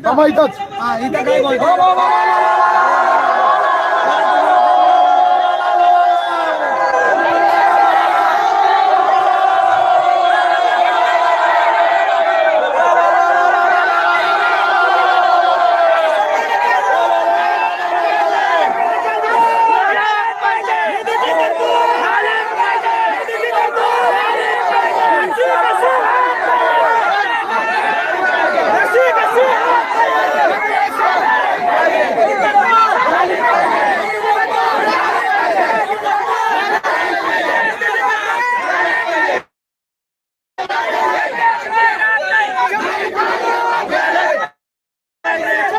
थांबा इथंच माता Yeah.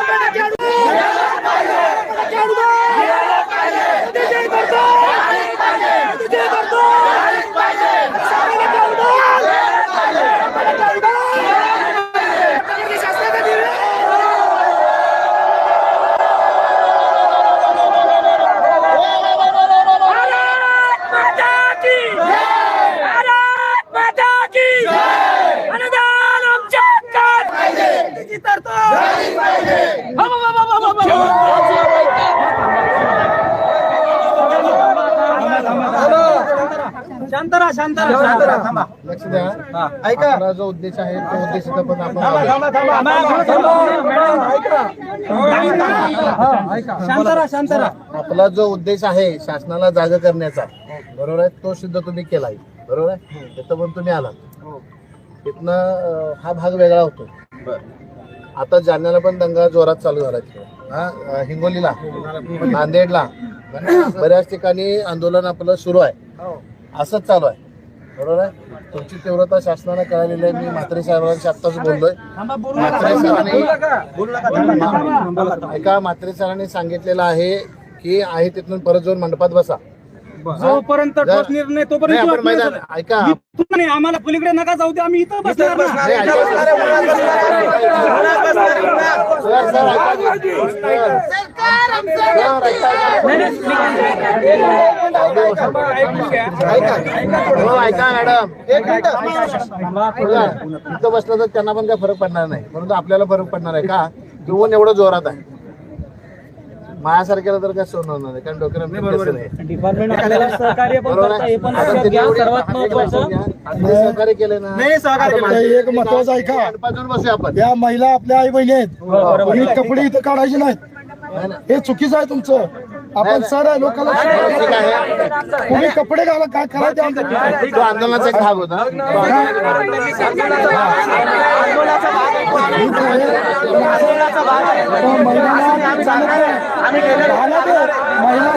लक्ष द्या. ऐका. आपला जो उद्देश आहे तो उद्देश इथं पण आपण शांतरा शांतरा आपला जो उद्देश आहे शासनाला जागा करण्याचा बरोबर आहे? तो सिद्ध तुम्ही केलाय बरोबर आहे? तिथं पण तुम्ही आलात. तिथनं अं, हा भाग वेगळा होतो. आता जालन्याला पण दंगा जोरात चालू झाला तिकडे. हा अं, हिंगोलीला नांदेडला. बऱ्याच ठिकाणी आंदोलन आपलं सुरू आहे. असंच चालू आहे. बरोबर आहे? तुमची तीव्रता शासनाला कळालेली आहे. मी म्हात्रे साहेबांशी आत्ताच बोललोय. म्हात्रे सरांनी ऐका म्हात्रे सरांनी सांगितलेलं आहे की आहे तिथून परत जाऊन मंडपात बसा. जोपर्यंत ठोस निर्णय तोपर्यंत. ऐका. इथून नाही, आम्हाला पलीकडे नका जाऊ दे आम्ही इथं बसणार ना. तिथं ऐका. मॅडम एक मिनिट बसलं तर त्यांना पण काय फरक पडणार नाही परंतु आपल्याला फरक पडणार आहे का की ऊन एवढं जोरात आहे माझ्यासारख्याला तर काय सोन होणार नाही कारण डोक्याला नाही. सहकार्य एक महत्वाचं केलं ना नाही, सहकार्य एक महत्वाचं ऐका. आपण या महिला आपल्या आई बहिणी आहेत कपडे इथं काढायचे नाहीत नाही. हे चुकीचं आहे तुमचं आपण सर लोकांना ठीक आहे. तुम्ही कपडे घाला काय आमचं तो आंदोलनाचा एक भाग होता. महिलांना चालत नाही. महिला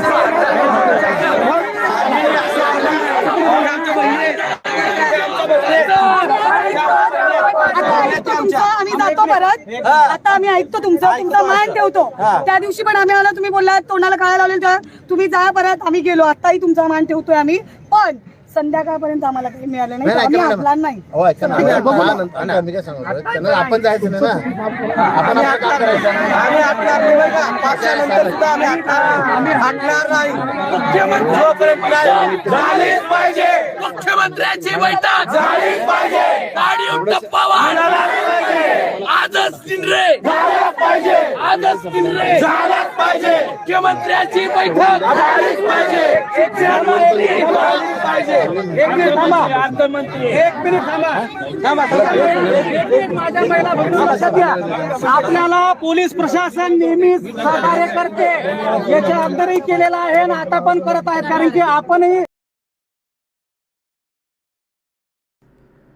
तुमचं परत आता आम्ही ऐकतो तुमचं तुमचा मान ठेवतो. त्या दिवशी पण आम्ही आलो तुम्ही बोललात तोंडाला काळा लावलेलं तेव्हा तुम्ही जा परत आम्ही गेलो. आताही तुमचा मान ठेवतोय आम्ही. पण संध्याकाळपर्यंत आम्हाला काही मिळालं नाही. आम्ही नाही. हो ऐका ना. हा, नंतर- ऐका, मी काय सांगतो त्यांना आपण जायचं नाही ना. आपण आपलं काम करायचं. आम्ही हटणार नाही. बरं का? पक्षानंतर सुद्धा आम्ही हटणार नाही. आम्ही हटणार नाही. मुख्यमंत्री जोपर्यंत नाही, झालीच पाहिजे. मुख्यमंत्र्यांची बैठक. वाढ आजच किनरे पाहिजे. आजच किनरे झालाच पाहिजे. मुख्यमंत्र्यांची बैठक. पाहिजे. एक मिनिट थांबा एक मिनिट थांबा. थांबा थांबा. एक मिनिट माझ्या महिला घ्या. आपल्याला पोलीस प्रशासन नेहमीच सहकार्य करते. याच्या अगोदरही केलेलं आहे आणि आता पण करत आहेत. कारण की आपणही